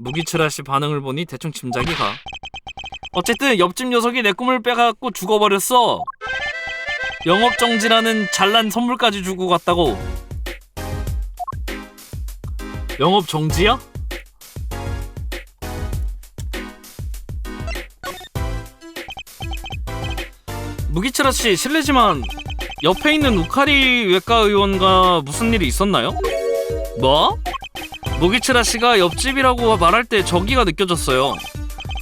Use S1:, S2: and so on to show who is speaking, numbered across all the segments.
S1: 무기츠라 씨 반응을 보니 대충 짐작이 가. 어쨌든 옆집 녀석이 내 꿈을 빼갖고 죽어버렸어. 영업 정지라는 잘난 선물까지 주고 갔다고. 영업 정지야? 무기츠라 씨 실례지만 옆에 있는 우카리 외과 의원과 무슨 일이 있었나요? 뭐? 무기츠라 씨가 옆집이라고 말할 때 저기가 느껴졌어요.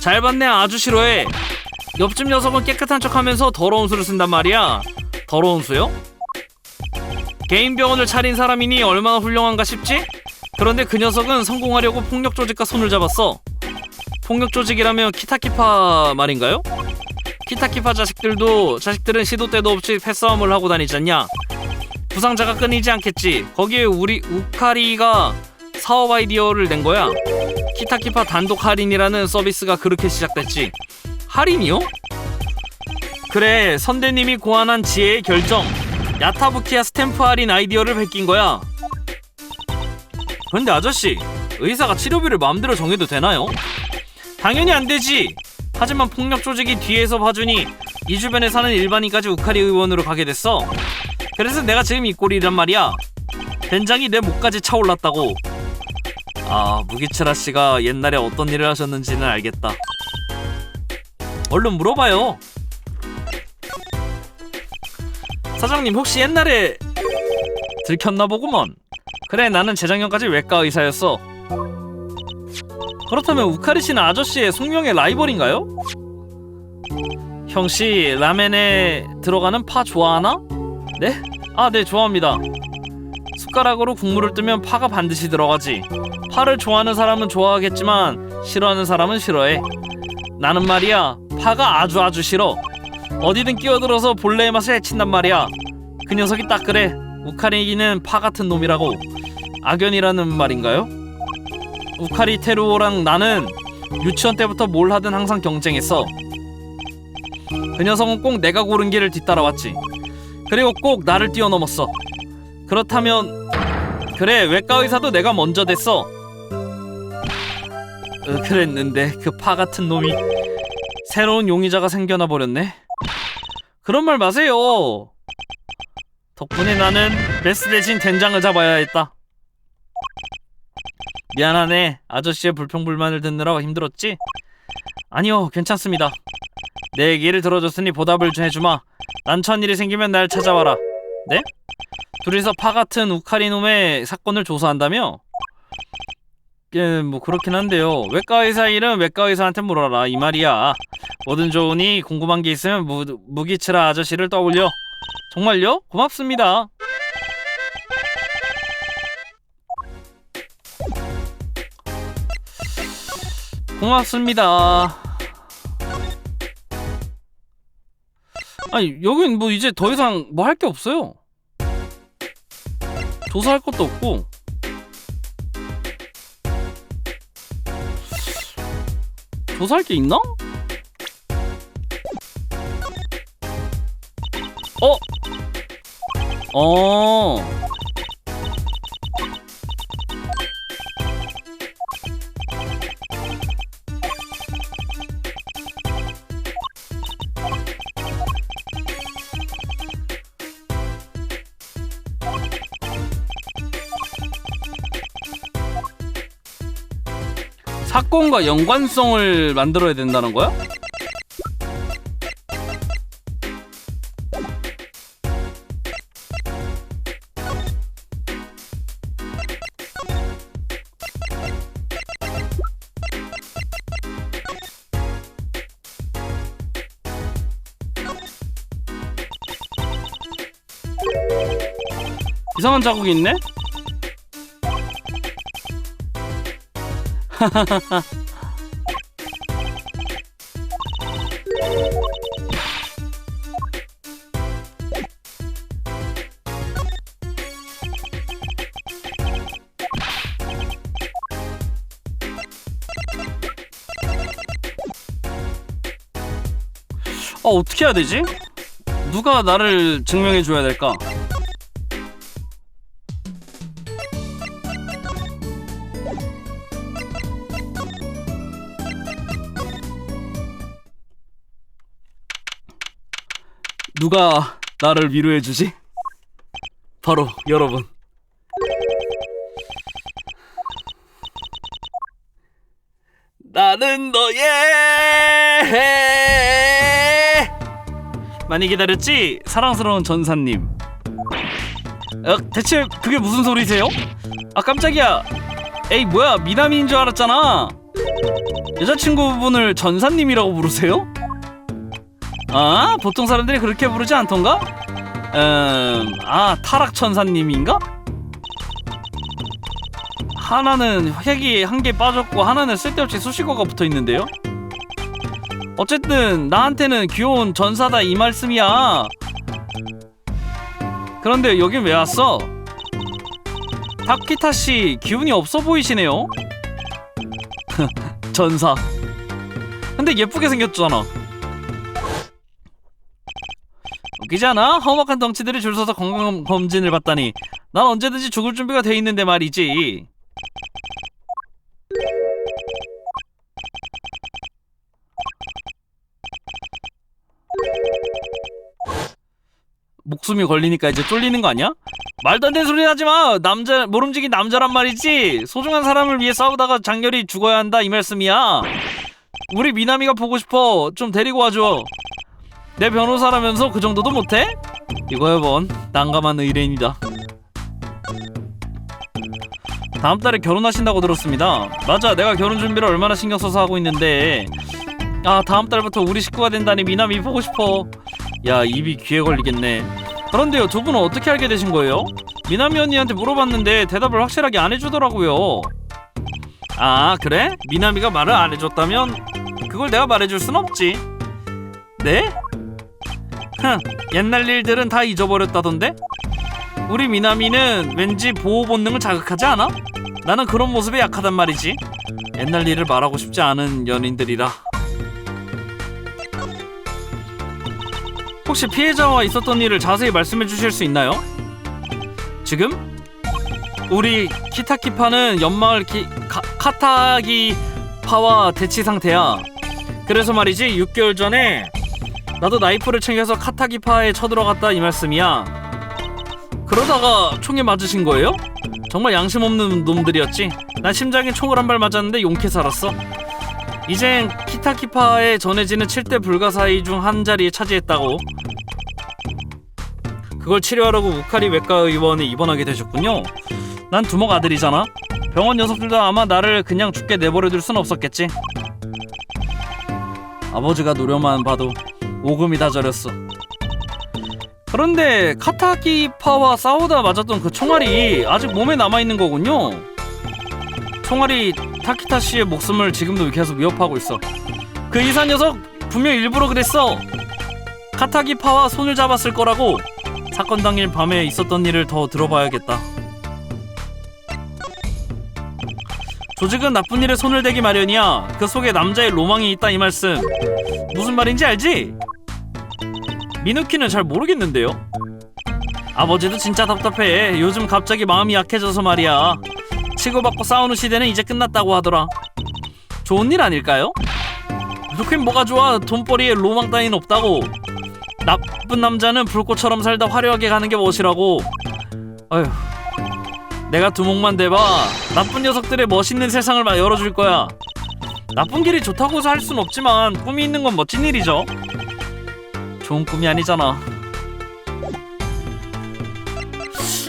S1: 잘 봤네 아주 싫어해. 옆집 녀석은 깨끗한 척하면서 더러운 수를 쓴단 말이야. 더러운 수요? 개인 병원을 차린 사람이니 얼마나 훌륭한가 싶지? 그런데 그 녀석은 성공하려고 폭력 조직과 손을 잡았어. 폭력 조직이라면 키타키파 말인가요? 키타키파 자식들도 자식들은 시도 때도 없이 패싸움을 하고 다니잖냐. 부상자가 끊이지 않겠지. 거기에 우리 우카리가 사업 아이디어를 낸 거야. 키타키파 단독 할인이라는 서비스가 그렇게 시작됐지. 할인이요? 그래, 선대님이 고안한 지혜의 결정. 야타부키야 스탬프 할인 아이디어를 베낀 거야. 그런데 아저씨, 의사가 치료비를 마음대로 정해도 되나요? 당연히 안 되지. 하지만 폭력 조직이 뒤에서 봐주니 이 주변에 사는 일반인까지 우카리 의원으로 가게 됐어. 그래서 내가 지금 이 꼴이란 말이야. 된장이 내 목까지 차올랐다고. 아, 무기츠라 씨가 옛날에 어떤 일을 하셨는지는 알겠다. 얼른 물어봐요. 사장님 혹시 옛날에 들켰나 보구먼. 그래 나는 재작년까지 외과 의사였어. 그렇다면 우카리 씨는 아저씨의 숙명의 라이벌인가요? 형씨 라멘에 들어가는 파 좋아하나? 네? 아 네 좋아합니다. 숟가락으로 국물을 뜨면 파가 반드시 들어가지. 파를 좋아하는 사람은 좋아하겠지만 싫어하는 사람은 싫어해. 나는 말이야 파가 아주 아주 싫어. 어디든 끼어들어서 본래의 맛을 해친단 말이야. 그 녀석이 딱 그래. 우카리기는 파 같은 놈이라고. 악연이라는 말인가요? 우카리 테루오랑 나는 유치원 때부터 뭘 하든 항상 경쟁했어. 그 녀석은 꼭 내가 고른 길을 뒤따라왔지. 그리고 꼭 나를 뛰어넘었어. 그렇다면 그래 외과 의사도 내가 먼저 됐어. 어, 그랬는데 그 파 같은 놈이 새로운 용의자가 생겨나 버렸네. 그런 말 마세요. 덕분에 나는 베스 대신 된장을 잡아야 했다. 미안하네. 아저씨의 불평불만을 듣느라 힘들었지? 아니요, 괜찮습니다. 내 얘기를 들어줬으니 보답을 좀 해주마. 난처한 일이 생기면 날 찾아와라. 네? 둘이서 파 같은 우카리 놈의 사건을 조사한다며? 예, 뭐 그렇긴 한데요. 외과 의사 일은 외과 의사한테 물어라 이 말이야. 뭐든 좋으니 궁금한 게 있으면 무, 무기치라 아저씨를 떠올려. 정말요? 고맙습니다. 고맙습니다. 아니 여긴 뭐 이제 더 이상 뭐 할 게 없어요. 조사할 것도 없고. 조사할 게 있나? 어? 어. 사건과 연관성을 만들어야 된다는 거야? 이상한 자국이 있네? 어, 어떻게 해야 되지? 누가 나를 증명해 줘야 될까? 누가 나를 위로해 주지? 바로 여러분. 나는 너의 많이 기다렸지? 사랑스러운 전사님. 어, 대체 그게 무슨 소리세요? 아 깜짝이야. 에이 뭐야 미남인 줄 알았잖아. 여자친구분을 전사님이라고 부르세요? 아 보통 사람들이 그렇게 부르지 않던가? 음, 아 타락 천사님인가? 하나는 핵이 한 개 빠졌고 하나는 쓸데없이 수식어가 붙어 있는데요. 어쨌든 나한테는 귀여운 전사다 이 말씀이야. 그런데 여긴 왜 왔어? 타키타 씨 기운이 없어 보이시네요. 전사. 근데 예쁘게 생겼잖아. 웃기지 않아? 험악한 덩치들이 줄 서서 건강 검진을 받다니. 난 언제든지 죽을 준비가 돼 있는데 말이지. 목숨이 걸리니까 이제 쫄리는 거 아니야? 말도 안 되는 소리 하지 마. 남자 모름지기 남자란 말이지. 소중한 사람을 위해 싸우다가 장렬히 죽어야 한다 이 말씀이야. 우리 미남이가 보고 싶어. 좀 데리고 와줘. 내 변호사라면서 그 정도도 못해? 이거야 본 난감한 의뢰인이다. 다음 달에 결혼하신다고 들었습니다. 맞아, 내가 결혼 준비를 얼마나 신경 써서 하고 있는데. 아, 다음 달부터 우리 식구가 된다니 미남이 보고 싶어. 야, 입이 귀에 걸리겠네. 그런데요, 두 분은 어떻게 알게 되신 거예요? 미남이 언니한테 물어봤는데 대답을 확실하게 안 해주더라고요. 아, 그래? 미남이가 말을 안 해줬다면 그걸 내가 말해줄 순 없지. 네? 흥, 옛날 일들은 다 잊어버렸다던데? 우리 미남이는 왠지 보호 본능을 자극하지 않아? 나는 그런 모습에 약하단 말이지. 옛날 일을 말하고 싶지 않은 연인들이라. 혹시 피해자와 있었던 일을 자세히 말씀해 주실 수 있나요? 지금? 우리 키타키파는 연마을 키, 카, 카타기파와 대치 상태야. 그래서 말이지 6개월 전에 나도 나이프를 챙겨서 카타기파에 쳐들어갔다 이 말씀이야. 그러다가 총에 맞으신 거예요? 정말 양심 없는 놈들이었지. 난 심장에 총을 한 발 맞았는데 용케 살았어. 이젠 키타키파에 전해지는 7대 불가사의 중 한 자리에 차지했다고. 그걸 치료하려고 우카리 외과 의원에 입원하게 되셨군요. 난 두목 아들이잖아. 병원 녀석들도 아마 나를 그냥 죽게 내버려둘 순 없었겠지. 아버지가 노려만 봐도 오금이 다 저렸어. 그런데 카타키파와 싸우다 맞았던 그 총알이 아직 몸에 남아 있는 거군요. 총알이 타키타 씨의 목숨을 지금도 계속 위협하고 있어. 그 이사 녀석 분명 일부러 그랬어. 카타기파와 손을 잡았을 거라고. 사건 당일 밤에 있었던 일을 더 들어봐야겠다. 조직은 나쁜 일에 손을 대기 마련이야. 그 속에 남자의 로망이 있다 이 말씀. 무슨 말인지 알지? 미누키는 잘 모르겠는데요. 아버지도 진짜 답답해. 요즘 갑자기 마음이 약해져서 말이야. 치고받고 싸우는 시대는 이제 끝났다고 하더라. 좋은 일 아닐까요? 그렇게 뭐가 좋아? 돈벌이에 로망 따윈 없다고. 나쁜 남자는 불꽃처럼 살다 화려하게 가는 게 멋이라고. 어휴. 내가 두목만 대봐. 나쁜 녀석들의 멋있는 세상을 막 열어줄 거야. 나쁜 길이 좋다고 할순 없지만 꿈이 있는 건 멋진 일이죠. 좋은 꿈이 아니잖아.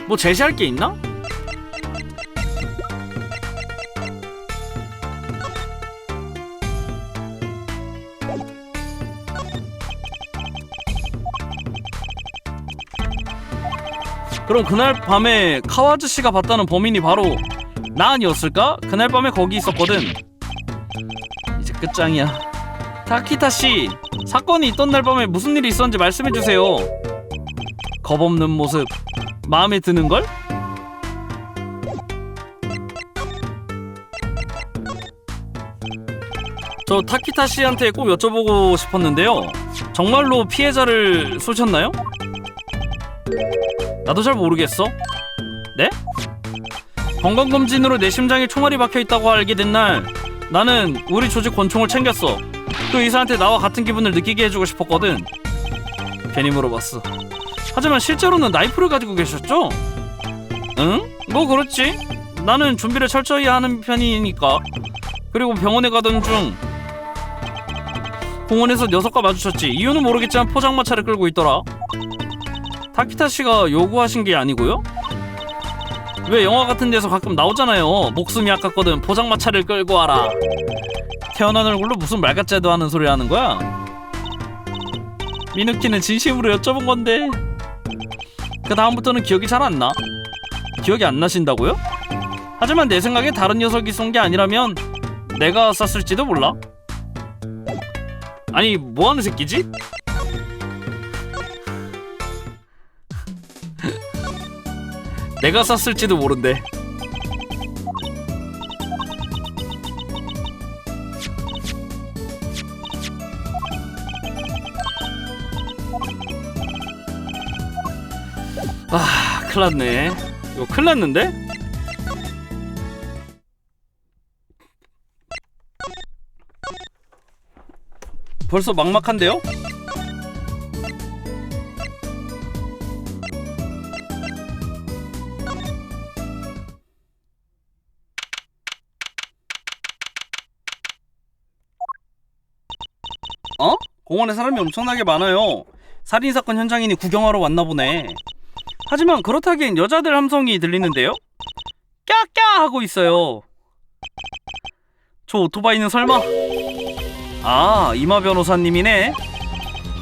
S1: 뭐 제시할 게 있나? 그럼 그날 밤에 카와즈 씨가 봤다는 범인이 바로 나 아니었을까? 그날 밤에 거기 있었거든. 이제 끝장이야. 타키타 씨, 사건이 있던 날 밤에 무슨 일이 있었는지 말씀해 주세요. 겁 없는 모습 마음에 드는 걸? 저 타키타 씨한테 꼭 여쭤보고 싶었는데요. 정말로 피해자를 쏘셨나요? 나도 잘 모르겠어. 네? 건강검진으로 내 심장에 총알이 박혀 있다고 알게 된 날 나는 우리 조직 권총을 챙겼어. 그 의사한테 나와 같은 기분을 느끼게 해주고 싶었거든. 괜히 물어봤어. 하지만 실제로는 나이프를 가지고 계셨죠? 응? 뭐 그렇지. 나는 준비를 철저히 하는 편이니까. 그리고 병원에 가던 중 공원에서 녀석과 마주쳤지. 이유는 모르겠지만 포장마차를 끌고 있더라. 타키타 씨가 요구하신 게 아니고요? 왜 영화 같은 데서 가끔 나오잖아요. 목숨이 아깝거든 포장마차를 끌고 와라. 태어난 얼굴로 무슨 말같지도 않은 소리 하는 거야? 미누키는 진심으로 여쭤본 건데 그 다음부터는 기억이 잘 안 나. 기억이 안 나신다고요? 하지만 내 생각에 다른 녀석이 쏜 게 아니라면 내가 쐈을지도 몰라. 아니 뭐 하는 새끼지? 내가 쐈을지도 모른대. 아, 큰일 났네. 이거 큰일 났는데? 벌써 막막한데요? 어? 공원에 사람이 엄청나게 많아요. 살인 사건 현장이니 구경하러 왔나 보네. 하지만 그렇다기엔 여자들 함성이 들리는데요? 꺄꺄 하고 있어요. 저 오토바이는 설마? 아, 이마 변호사님이네.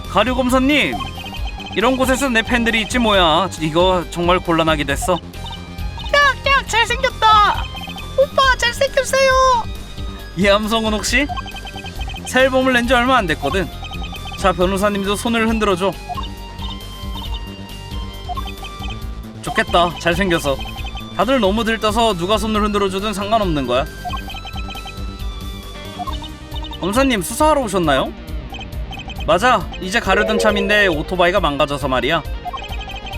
S1: 가류 검사님, 이런 곳에서 내 팬들이 있지 뭐야. 이거 정말 곤란하게 됐어.
S2: 야 잘생겼다 오빠 잘생겼어요
S1: 이 함성은 혹시? 새 앨범을 낸 지 얼마 안 됐거든. 자, 변호사님도 손을 흔들어줘. 좋겠다. 잘생겨서. 다들 너무 들떠서 누가 손을 흔들어주든 상관없는 거야. 검사님 수사하러 오셨나요? 맞아. 이제 가려던 참인데 오토바이가 망가져서 말이야.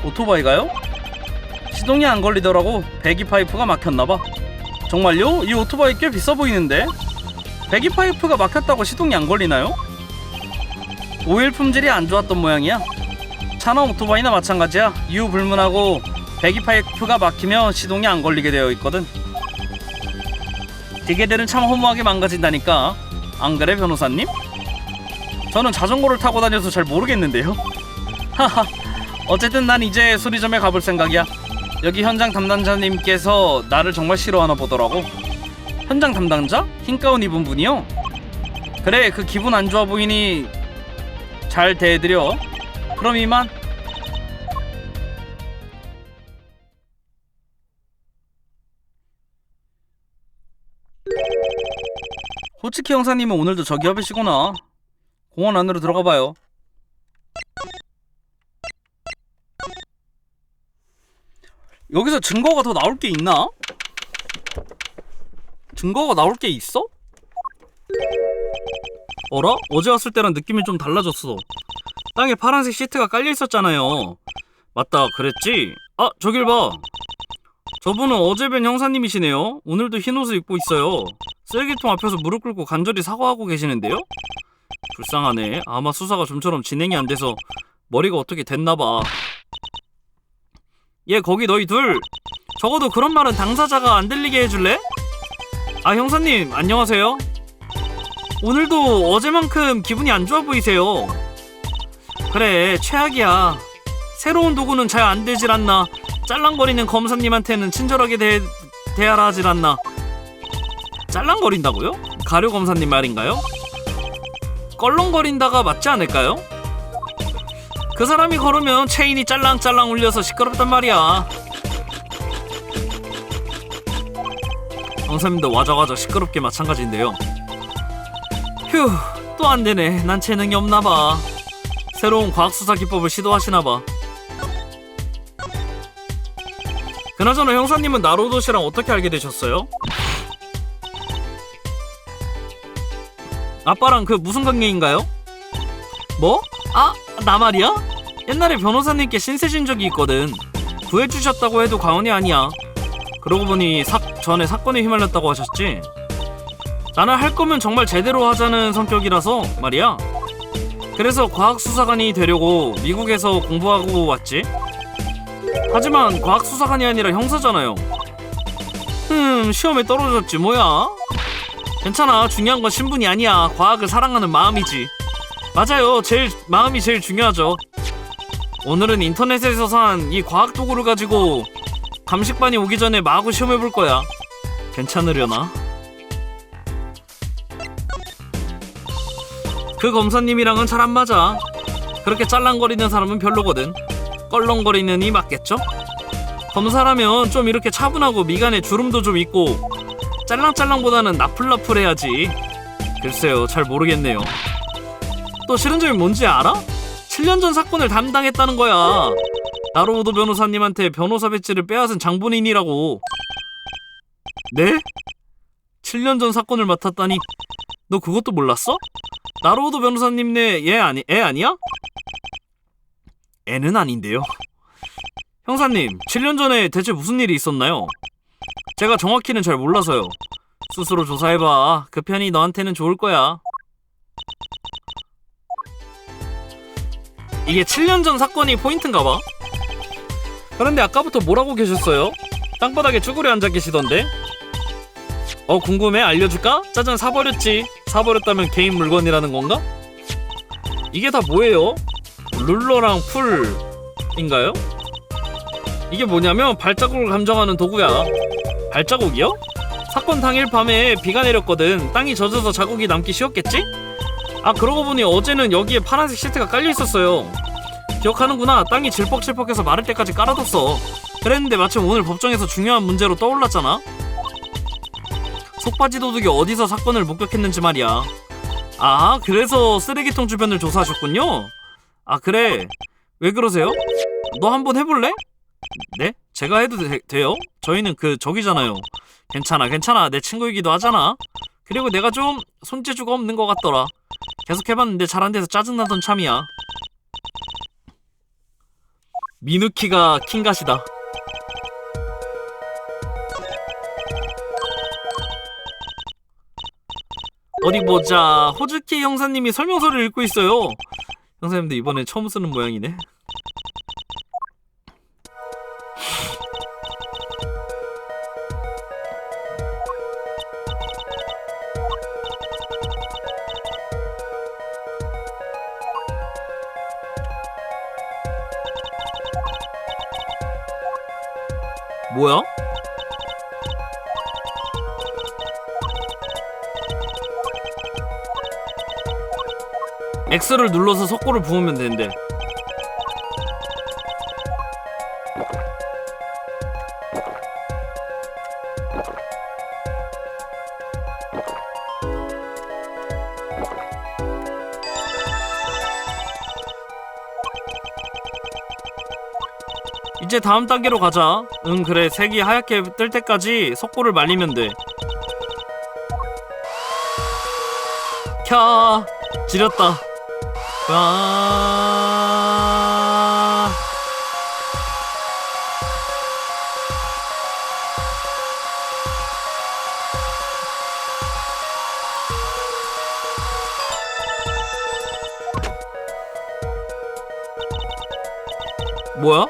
S1: 오토바이가요? 시동이 안 걸리더라고. 배기 파이프가 막혔나봐. 정말요? 이 오토바이 꽤 비싸 보이는데? 배기 파이프가 막혔다고 시동이 안 걸리나요? 오일 품질이 안 좋았던 모양이야. 차나 오토바이나 마찬가지야. 이유 불문하고 배기 파이프가 막히면 시동이 안 걸리게 되어 있거든. 기계들은 참 허무하게 망가진다니까. 안 그래 변호사님? 저는 자전거를 타고 다녀서 잘 모르겠는데요. 하하. 어쨌든 난 이제 수리점에 가볼 생각이야. 여기 현장 담당자님께서 나를 정말 싫어하나 보더라고. 현장 담당자? 흰 가운 입은 분이요? 그래 그 기분 안 좋아 보이니 잘 대해드려 그럼 이만 호치키 형사님은 오늘도 저기 협이시구나 공원 안으로 들어가 봐요 여기서 증거가 더 나올 게 있나? 증거가 나올 게 있어? 어라? 어제 왔을 때랑 느낌이 좀 달라졌어. 땅에 파란색 시트가 깔려 있었잖아요. 맞다, 그랬지? 아, 저길 봐. 저분은 어제 뵌 형사님이시네요. 오늘도 흰 옷을 입고 있어요. 쓰레기통 앞에서 무릎 꿇고 간절히 사과하고 계시는데요? 불쌍하네. 아마 수사가 좀처럼 진행이 안 돼서 머리가 어떻게 됐나봐. 얘, 거기 너희 둘. 적어도 그런 말은 당사자가 안 들리게 해줄래? 아 형사님 안녕하세요. 오늘도 어제만큼 기분이 안 좋아 보이세요. 그래 최악이야. 새로운 도구는 잘 안 되질 않나. 짤랑거리는 검사님한테는 친절하게 대, 대하라 하질 않나. 짤랑거린다고요? 가료 검사님 말인가요? 껄렁거린다가 맞지 않을까요? 그 사람이 걸으면 체인이 짤랑짤랑 울려서 시끄럽단 말이야. 강사님도 와자와자 시끄럽게 마찬가지인데요. 휴, 또 안 되네. 난 재능이 없나 봐. 새로운 과학 수사 기법을 시도하시나 봐. 그나저나 형사님은 나로도 씨랑 어떻게 알게 되셨어요? 아빠랑 그 무슨 관계인가요? 뭐? 아, 나 말이야? 옛날에 변호사님께 신세진 적이 있거든. 구해주셨다고 해도 과언이 아니야. 그러고 보니 사, 전에 사건에 휘말렸다고 하셨지? 나는 할 거면 정말 제대로 하자는 성격이라서 말이야. 그래서 과학수사관이 되려고 미국에서 공부하고 왔지. 하지만 과학수사관이 아니라 형사잖아요. 흠, 시험에 떨어졌지 뭐야? 괜찮아, 중요한 건 신분이 아니야. 과학을 사랑하는 마음이지. 맞아요, 제일 마음이 제일 중요하죠. 오늘은 인터넷에서 산 이 과학 도구를 가지고 감식반이 오기 전에 마구 시험해 볼 거야. 괜찮으려나? 그 검사님이랑은 잘 안 맞아. 그렇게 짤랑거리는 사람은 별로거든. 껄렁거리는이 맞겠죠? 검사라면 좀 이렇게 차분하고 미간에 주름도 좀 있고 짤랑짤랑보다는 나풀나풀해야지. 글쎄요, 잘 모르겠네요. 또 싫은 점이 뭔지 알아? 7년 전 사건을 담당했다는 거야. 나로우도 변호사님한테 변호사 배지를 빼앗은 장본인이라고. 네? 7년 전 사건을 맡았다니 너 그것도 몰랐어? 나로우도 변호사님 네 얘 아니 애 아니야? 애는 아닌데요. 형사님, 7년 전에 대체 무슨 일이 있었나요? 제가 정확히는 잘 몰라서요. 스스로 조사해봐. 그 편이 너한테는 좋을 거야. 이게 7년 전 사건이 포인트인가 봐. 그런데 아까부터 뭐라고 계셨어요? 땅바닥에 쭈그려 앉아 계시던데? 어 궁금해 알려줄까? 짜잔 사버렸지 사버렸다면 개인 물건이라는 건가? 이게 다 뭐예요? 룰러랑 풀인가요? 이게 뭐냐면 발자국을 감정하는 도구야 발자국이요? 사건 당일 밤에 비가 내렸거든 땅이 젖어서 자국이 남기 쉬웠겠지? 아 그러고 보니 어제는 여기에 파란색 시트가 깔려 있었어요 기억하는구나 땅이 질퍽질퍽해서 마를 때까지 깔아뒀어 그랬는데 마침 오늘 법정에서 중요한 문제로 떠올랐잖아 속바지 도둑이 어디서 사건을 목격했는지 말이야. 아, 그래서 쓰레기통 주변을 조사하셨군요? 아, 그래. 왜 그러세요? 너 한번 해볼래? 네? 제가 해도 되, 돼요? 저희는 그, 저기잖아요. 괜찮아, 괜찮아. 내 친구이기도 하잖아. 그리고 내가 좀 손재주가 없는 것 같더라. 계속 해봤는데 잘 안 돼서 짜증나던 참이야. 미누키가 킹갓이다. 어디 보자. 호즈키 형사님이 설명서를 읽고 있어요. 형사님도 이번에 처음 쓰는 모양이네. X를 눌러서 석고를 부으면 되는데. 이제 다음 단계로 가자. 응 그래. 색이 하얗게 뜰 때까지 석고를 말리면 돼. 캬 지렸다 아... 뭐야?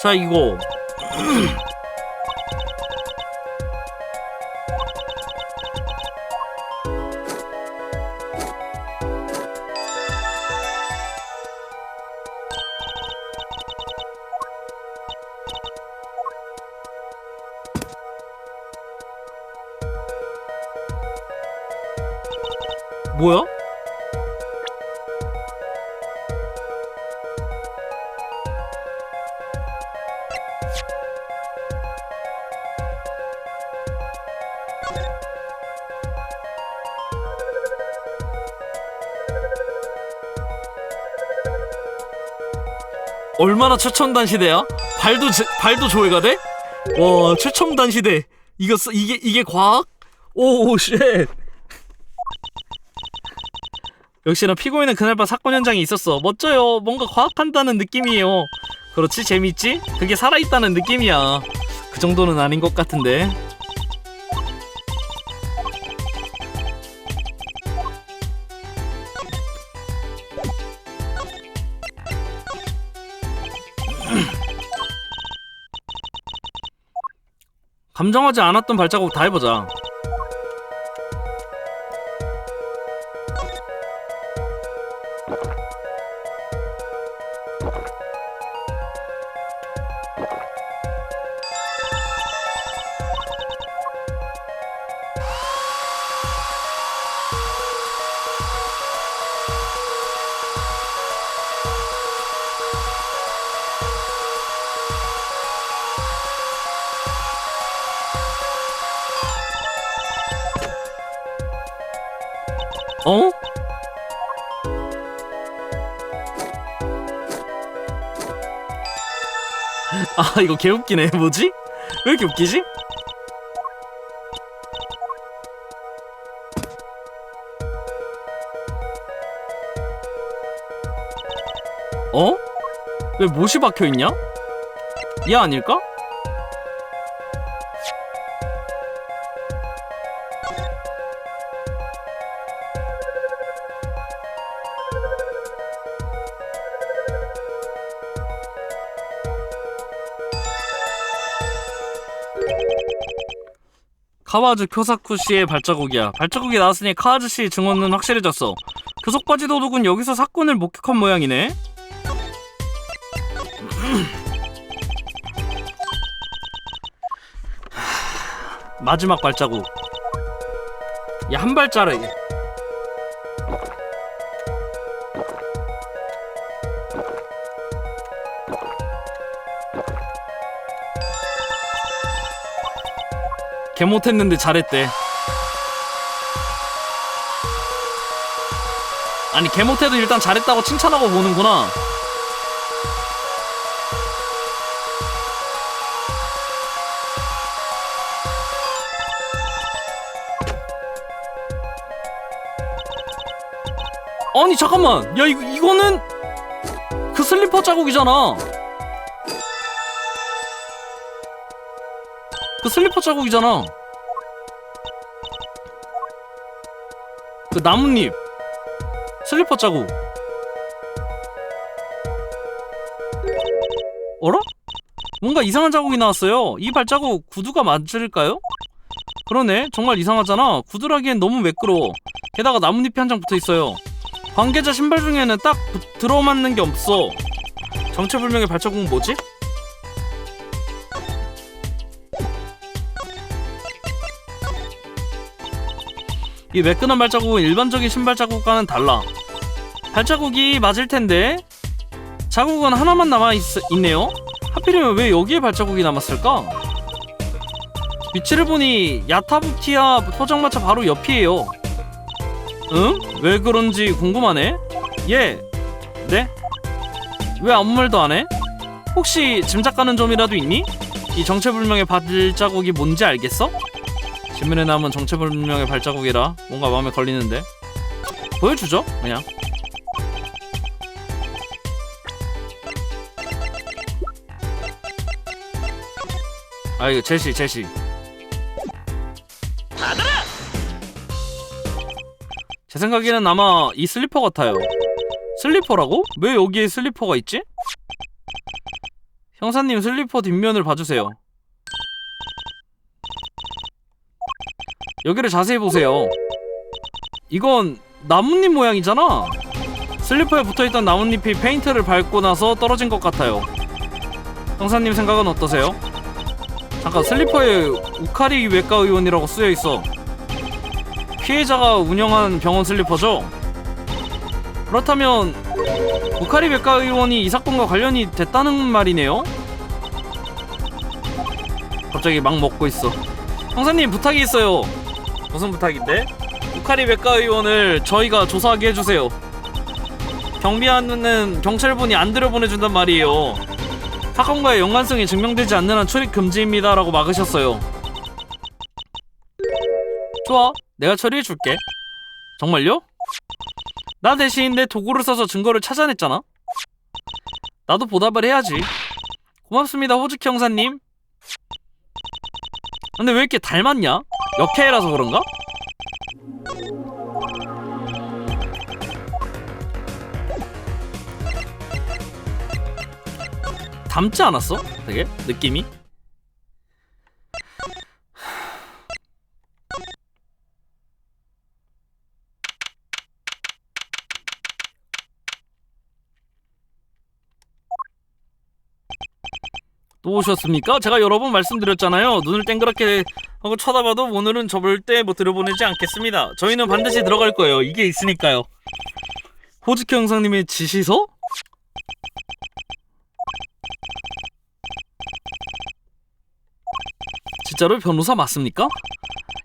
S1: 자 이거 얼마나 최첨단 시대야? 발도 제, 발도 조회가 돼? 와 최첨단 시대. 이거 쓰, 이게 이게 과학? 오 쉣. 역시나 피고인은 그날 밤 사건 현장에 있었어. 멋져요. 뭔가 과학한다는 느낌이에요. 그렇지 재밌지? 그게 살아있다는 느낌이야. 그 정도는 아닌 것 같은데. 감정하지 않았던 발자국 다 해보자. 아 이거 개웃기네 뭐지? 왜 이렇게 웃기지? 어? 왜 못이 박혀있냐? 얘 아닐까? 카와즈 쿄사쿠 씨의 발자국이야. 발자국이 나왔으니 카와즈 씨 증언은 확실해졌어. 교속바지 도둑은 여기서 사건을 목격한 모양이네. 마지막 발자국. 야 한 발자래. 개 못했는데 잘했대. 아니 개 못해도 일단 잘했다고 칭찬하고 보는구나. 아니 잠깐만, 야 이거 이거는 그 슬리퍼 자국이잖아. 그 슬리퍼 자국이잖아. 그 나뭇잎 슬리퍼 자국. 어라? 뭔가 이상한 자국이 나왔어요. 이 발자국 구두가 맞을까요? 그러네. 정말 이상하잖아. 구두라기엔 너무 매끄러워. 게다가 나뭇잎이 한 장 붙어 있어요. 관계자 신발 중에는 딱 부- 들어맞는 게 없어. 정체불명의 발자국은 뭐지? 이 매끈한 발자국은 일반적인 신발 자국과는 달라. 발자국이 맞을 텐데 자국은 하나만 남아 있, 있네요. 하필이면 왜 여기에 발자국이 남았을까? 위치를 보니 야타부키야 포장마차 바로 옆이에요. 응? 왜 그런지 궁금하네. 예. 네? 왜 아무 말도 안 해? 혹시 짐작 가는 점이라도 있니? 이 정체불명의 발자국이 뭔지 알겠어? 지문에 남은 정체불명의 발자국이라 뭔가 마음에 걸리는데? 보여주죠 그냥. 아 이거 제시 제시. 제 생각에는 아마 이 슬리퍼 같아요. 슬리퍼라고? 왜 여기에 슬리퍼가 있지? 형사님 슬리퍼 뒷면을 봐주세요 여기를 자세히 보세요. 이건 나뭇잎 모양이잖아. 슬리퍼에 붙어있던 나뭇잎이 페인트를 밟고 나서 떨어진 것 같아요. 형사님 생각은 어떠세요? 잠깐 슬리퍼에 우카리 외과 의원이라고 쓰여 있어. 피해자가 운영한 병원 슬리퍼죠? 그렇다면 우카리 외과 의원이 이 사건과 관련이 됐다는 말이네요? 갑자기 막 먹고 있어. 형사님 부탁이 있어요. 무슨 부탁인데? 우카리 외과 의원을 저희가 조사하게 해주세요. 경비하는 경찰분이 안 들여보내준단 말이에요. 사건과의 연관성이 증명되지 않는 한 출입 금지입니다라고 막으셨어요. 좋아, 내가 처리해줄게. 정말요? 나 대신 내 도구를 써서 증거를 찾아냈잖아. 나도 보답을 해야지. 고맙습니다, 호즈키 형사님. 근데 왜 이렇게 닮았냐? 역해라서 그런가? 닮지 않았어? 되게 느낌이? 또 오셨습니까? 제가 여러 번 말씀드렸잖아요. 눈을 땡그랗게 하고 쳐다봐도 오늘은 절대 뭐 들여보내지 않겠습니다. 저희는 반드시 들어갈 거예요. 이게 있으니까요. 호즈키 형사님의 지시서? 진짜로 변호사 맞습니까?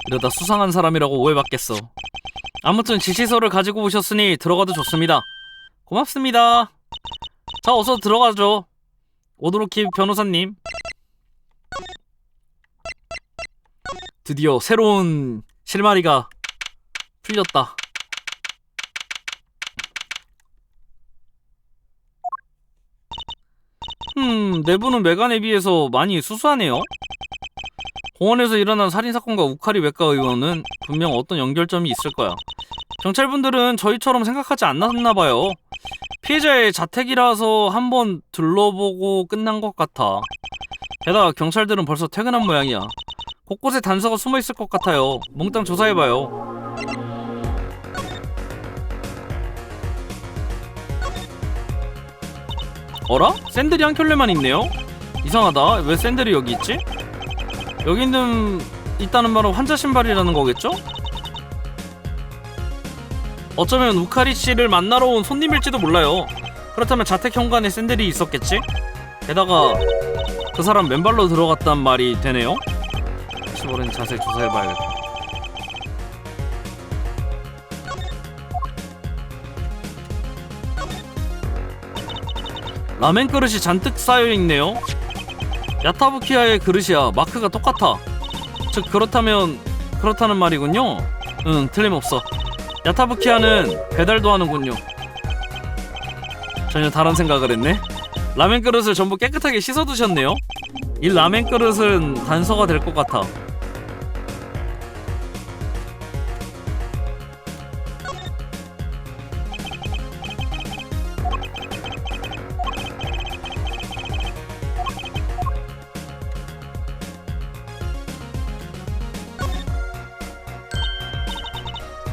S1: 이러다 수상한 사람이라고 오해받겠어. 아무튼 지시서를 가지고 오셨으니 들어가도 좋습니다. 고맙습니다. 자, 어서 들어가죠. 오도로키 변호사님. 드디어 새로운 실마리가 풀렸다. 음, 내부는 메간에 비해서 많이 수수하네요. 공원에서 일어난 살인사건과 우카리 외과 의원은 분명 어떤 연결점이 있을 거야. 경찰분들은 저희처럼 생각하지 않았나 봐요. 피해자의 자택이라서 한번 둘러보고 끝난 것 같아. 게다가 경찰들은 벌써 퇴근한 모양이야. 곳곳에 단서가 숨어 있을 것 같아요. 몽땅 조사해봐요. 어라? 샌들이 한 켤레만 있네요? 이상하다. 왜 샌들이 여기 있지? 여기는 있다는 말은 환자 신발이라는 거겠죠? 어쩌면 우카리 씨를 만나러 온 손님일지도 몰라요. 그렇다면 자택 현관에 샌들이 있었겠지? 게다가 그 사람 맨발로 들어갔단 말이 되네요. 혹시 모르니 자세히 조사해봐야겠다. 라멘 그릇이 잔뜩 쌓여 있네요. 야타부키아의 그릇이야. 마크가 똑같아. 즉 그렇다면 그렇다는 말이군요. 응, 틀림없어. 야타부키아는 배달도 하는군요. 전혀 다른 생각을 했네. 라멘 그릇을 전부 깨끗하게 씻어 두셨네요. 이 라멘 그릇은 단서가 될 것 같아.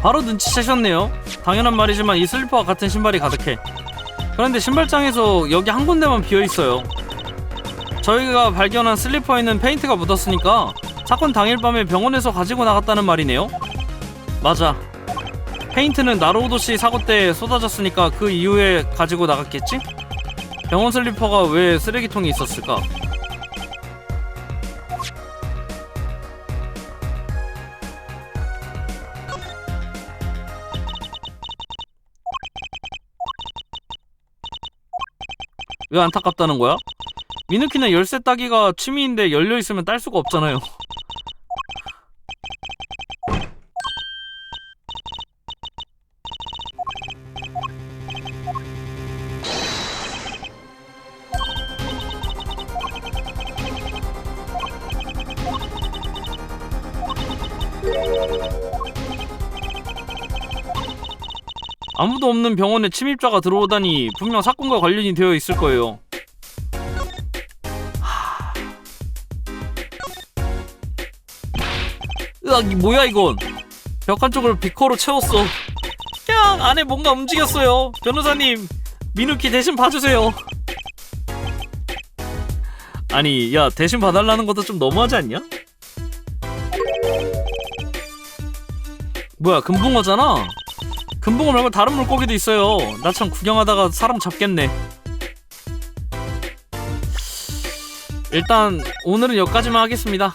S1: 바로 눈치채셨네요. 당연한 말이지만 이 슬리퍼와 같은 신발이 가득해. 그런데 신발장에서 여기 한 군데만 비어 있어요. 저희가 발견한 슬리퍼에는 페인트가 묻었으니까 사건 당일 밤에 병원에서 가지고 나갔다는 말이네요. 맞아. 페인트는 씨 사고 때 쏟아졌으니까 그 이후에 가지고 나갔겠지? 병원 슬리퍼가 왜 쓰레기통에 있었을까? 왜 안타깝다는 거야? 미누키는 열쇠 따기가 취미인데 열려 있으면 딸 수가 없잖아요. 아무도 없는 병원에 침입자가 들어오다니 분명 사건과 관련이 되어 있을 거예요. 하... 으악, 이 뭐야 이건? 벽 한쪽을 비커로 채웠어. 야, 안에 뭔가 움직였어요. 변호사님, 미누키 대신 봐주세요. 아니, 야, 대신 봐달라는 것도 좀 너무하지 않냐? 뭐야, 금붕어잖아. 금붕어 말고 다른 물고기도 있어요. 나처럼 구경하다가 사람 잡겠네. 일단 오늘은 여기까지만 하겠습니다.